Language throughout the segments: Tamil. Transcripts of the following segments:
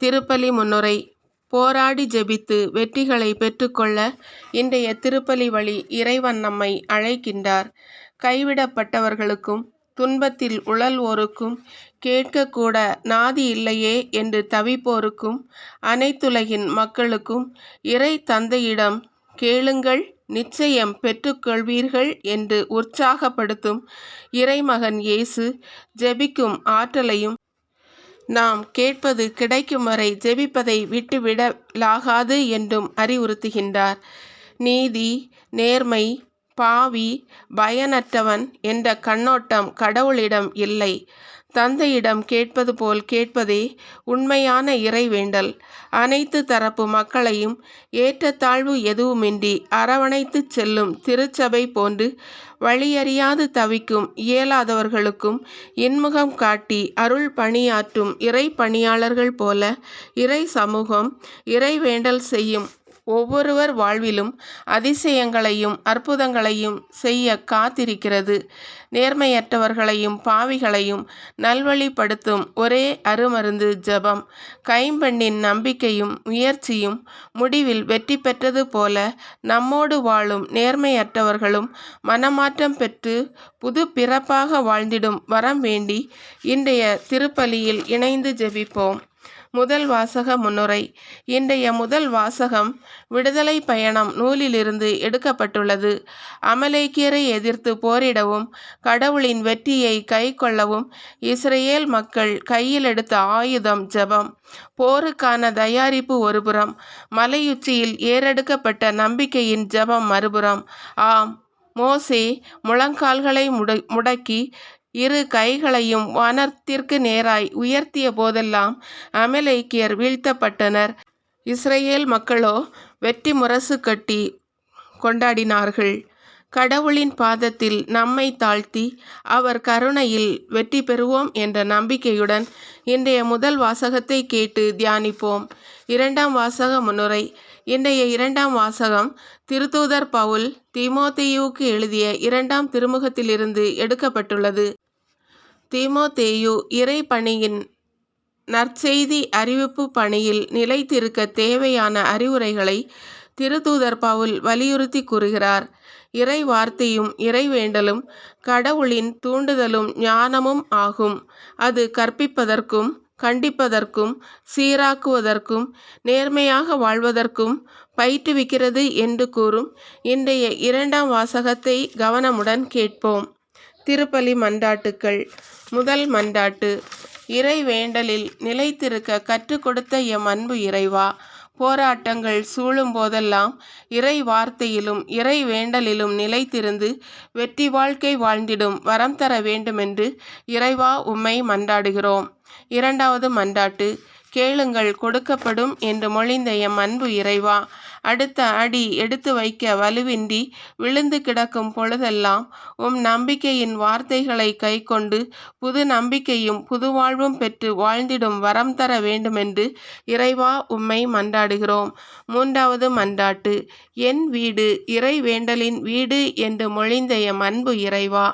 திருப்பலி முன்னுரை. போராடி ஜெபித்து வெற்றிகளை பெற்றுக்கொள்ள இன்றைய திருப்பலி வழி இறைவன் நம்மை அழைக்கின்றார். கைவிடப்பட்டவர்களுக்கும் துன்பத்தில் உழல்வோருக்கும் கேட்கக்கூட நாதி இல்லையே என்று தவிப்போருக்கும் அனைத்துலகின் மக்களுக்கும் இறை தந்தையிடம் கேளுங்கள் நிச்சயம் பெற்றுக்கொள்வீர்கள் என்று உற்சாகப்படுத்தும் இறைமகன் இயேசு ஜெபிக்கும் ஆற்றலையும் நாம் கேட்பது கிடைக்கும் வரை ஜெபிப்பதை விட்டுவிடலாகாது என்றும் அறிவுறுத்துகின்றார். நீதி நேர்மை பாவி பயனற்றவன் என்ற கண்ணோட்டம் கடவுளிடம் இல்லை. தந்தையிடம் கேட்பது போல் கேட்பதே உண்மையான இறைவேண்டல் அனைத்து தரப்பு மக்களையும் ஏற்றத்தாழ்வு எதுவுமின்றி அரவணைத்துச் செல்லும் திருச்சபை போன்று வழியறியாது தவிக்கும் இயலாதவர்களுக்கும் இன்முகம் காட்டி அருள் பணியாற்றும் இறை பணியாளர்கள் போல இறை சமூகம் இறைவேண்டல் செய்யும் ஒவ்வொருவர் வாழ்விலும் அதிசயங்களையும் அற்புதங்களையும் செய்ய காத்திருக்கிறது. நேர்மையற்றவர்களையும் பாவிகளையும் நல்வழிப்படுத்தும் ஒரே அருமருந்து ஜெபம். கைம்பெண்ணின் நம்பிக்கையும் முயற்சியும் முடிவில் வெற்றி பெற்றது போல நம்மோடு வாழும் நேர்மையற்றவர்களும் மனமாற்றம் பெற்று புது பிறப்பாக வாழ்ந்திடும் வரம் வேண்டி இன்றைய திருப்பலியில் இணைந்து ஜெபிப்போம். முதல் வாசக முன்னுரை. இன்றைய முதல் வாசகம் விடுதலை பயணம் நூலிலிருந்து எடுக்கப்பட்டுள்ளது. அமலேக்கியரை எதிர்த்து போரிடவும் கடவுளின் வெற்றியை கை கொள்ளவும் இஸ்ரேல் மக்கள் கையில் எடுத்த ஆயுதம் ஜெபம். போருக்கான தயாரிப்பு ஒருபுறம் மலையுச்சியில் ஏறெடுக்கப்பட்ட நம்பிக்கையின் ஜெபம் மறுபுறம். ஆம் மோசே முழங்கால்களை முட முடக்கி இரு கைகளையும் வானத்திற்கு நேராய் உயர்த்திய போதெல்லாம் அமலேக்கியர் வீழ்த்தப்பட்டனர். இஸ்ரேல் மக்களோ வெற்றி முரசு கட்டி கொண்டாடினார்கள். கடவுளின் பாதத்தில் நம்மை தாழ்த்தி அவர் கருணையில் வெற்றி பெறுவோம் என்ற நம்பிக்கையுடன் இன்றைய முதல் வாசகத்தை கேட்டு தியானிப்போம். இரண்டாம் வாசக முன்னுரை. இன்றைய இரண்டாம் வாசகம் திருத்தூதர் பவுல் தீமோத்தேயுவுக்கு எழுதிய இரண்டாம் திருமுகத்திலிருந்து எடுக்கப்பட்டுள்ளது. தீமோத்தேயு இறைப்பணியின் நற்செய்தி அறிவிப்பு பணியில் நிலைத்திருக்க தேவையான அறிவுரைகளை திருத்தூதர் பவுல் வலியுறுத்தி கூறுகிறார். இறை வார்த்தையும் இறைவேண்டலும் கடவுளின் தூண்டுதலும் ஞானமும் ஆகும். அது கற்பிப்பதற்கும் கண்டிப்பதற்கும் சீராக்குவதற்கும் நேர்மையாக வாழ்வதற்கும் பயிற்றுவிக்கிறது என்று கூறும் இன்றைய இரண்டாம் வாசகத்தை கவனமுடன் கேட்போம். திருப்பலி மண்டாட்டுக்கள். முதல் மண்டாட்டு இறை வேண்டலில் நிலைத்திருக்க கற்றுக் கொடுத்த எம் அன்பு இறைவா போராட்டங்கள் சூழும் போதெல்லாம் இறை வார்த்தையிலும் இறை வேண்டலிலும் நிலைத்திருந்து வெற்றி வாழ்க்கை வாழ்ந்திடும் வரம் தர வேண்டுமென்று இறைவா உம்மை மன்றாடுகிறோம். இரண்டாவது மன்றாட்டு கேளுங்கள் கொடுக்கப்படும் என்று மொழிந்த எம் அன்பு இறைவா அடுத்த அடி எடுத்து வைக்க வலுவின்றி விழுந்து கிடக்கும் பொழுதெல்லாம் உம் நம்பிக்கையின் வார்த்தைகளை கைக்கொண்டு புது நம்பிக்கையும் புது வாழ்வும் பெற்று வாழ்ந்திடும் வரம் தர வேண்டுமென்று இறைவா உம்மை மன்றாடுகிறோம். மூன்றாவது மன்றாட்டு என் வீடு இறை வேண்டலின் வீடு என்று மொழிந்த எம் அன்பு இறைவா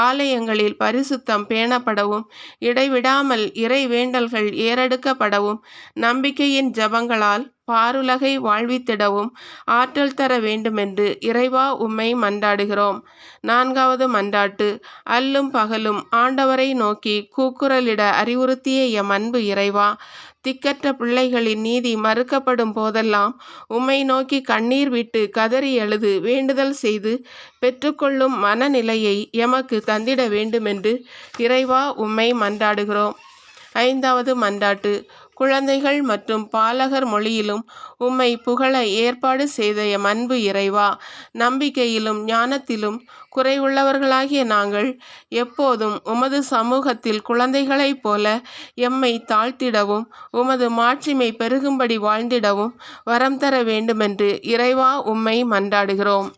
ஆலயங்களில் பரிசுத்தம் பேணப்படவும் இடைவிடாமல் இறை வேண்டல்கள் ஏறெடுக்கப்படவும் நம்பிக்கையின் ஜபங்களால் பாருலகை வாழ்வித்திடவும் ஆற்றல் தர வேண்டுமென்று இறைவா உம்மை மன்றாடுகிறோம். நான்காவது மன்றாட்டு அல்லும் பகலும் ஆண்டவரை நோக்கி கூக்குரலிட அறிவுறுத்திய எம் அன்பு இறைவா திக்கற்ற பிள்ளைகளின் நீதி மறுக்கப்படும் போதெல்லாம் உம்மை நோக்கி கண்ணீர் விட்டு கதறி எழுது வேண்டுதல் செய்து பெற்றுக்கொள்ளும் மனநிலையை எமக்கு தந்திட வேண்டுமென்று இறைவா உம்மை மன்றாடுகிறோம். ஐந்தாவது மன்றாட்டு குழந்தைகள் மற்றும் பாலகர் மொழியிலும் உம்மை புகழ ஏற்பாடு செய்த எம் அன்பு இறைவா. நம்பிக்கையிலும் ஞானத்திலும் குறைவுள்ளவர்களாகிய நாங்கள் எப்போதும் உமது சமூகத்தில் குழந்தைகளைப் போல எம்மை தாழ்த்திடவும் உமது மாட்சிமை பெருகும்படி வாழ்ந்திடவும் வரம் தர வேண்டுமென்று இறைவா உம்மை மன்றாடுகிறோம்.